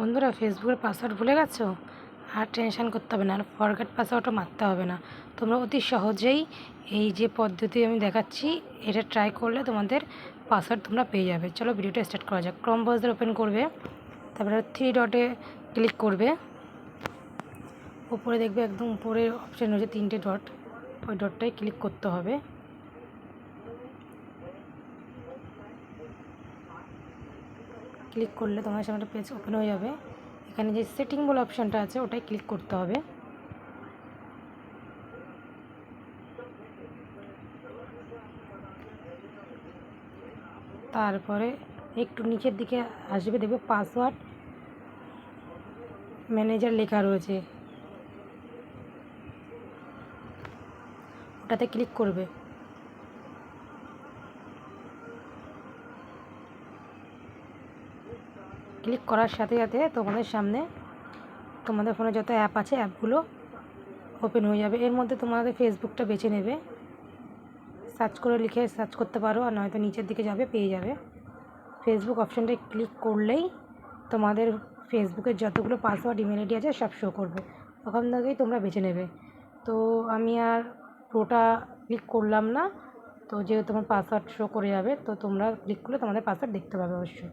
বন্ধুরা ফেসবুকের পাসওয়ার্ড ভুলে গেছো? আর টেনশন করতে হবে না, আর ফরগেট পাসওয়ার্ডও মারতে হবে না। তোমরা অতি সহজেই এই যে পদ্ধতি আমি দেখাচ্ছি, এটা ট্রাই করলে তোমাদের পাসওয়ার্ড তোমরা পেয়ে যাবে। চলো ভিডিওটা স্টার্ট করা যাক। ক্রম ব্রাউজার ওপেন করবে, তারপরে থ্রি ডটে ক্লিক করবে। উপরে দেখবে একদম উপরে অপশান রয়েছে তিনটে ডট ওই ডটটায় ক্লিক করতে হবে। ক্লিক করলে তোমার সামনে পেজ ওপেন হয়ে যাবে। এখানে যে সেটিং বলে অপশানটা আছে, ওটাই ক্লিক করতে হবে। তারপরে একটু নিচের দিকে আসবে, দেখবে পাসওয়ার্ড ম্যানেজার লেখা রয়েছে। ওটাতে ক্লিক করবে। ক্লিক করার সাথে সাথে তোমাদের সামনে তোমাদের ফোনে যত অ্যাপ আছে, অ্যাপগুলো ওপেন হয়ে যাবে। এর মধ্যে তোমাদের ফেসবুকটা বেছে নেবে। সার্চ করে লিখে সার্চ করতে পারো আর নয়তো নিচের দিকে যাবে, পেয়ে যাবে। ফেসবুক অপশানটায় ক্লিক করলেই তোমাদের ফেসবুকের যতগুলো পাসওয়ার্ড ইমেল আইডি আছে, সব শো করবে। ওখান থেকেই তোমরা বেছে নেবে। তো আমি আর পুরোটা ক্লিক করলাম না। তো যেহেতু তোমার পাসওয়ার্ড শো করে যাবে, তো তোমরা ক্লিক করলে তোমাদের পাসওয়ার্ড দেখতে পাবে অবশ্যই।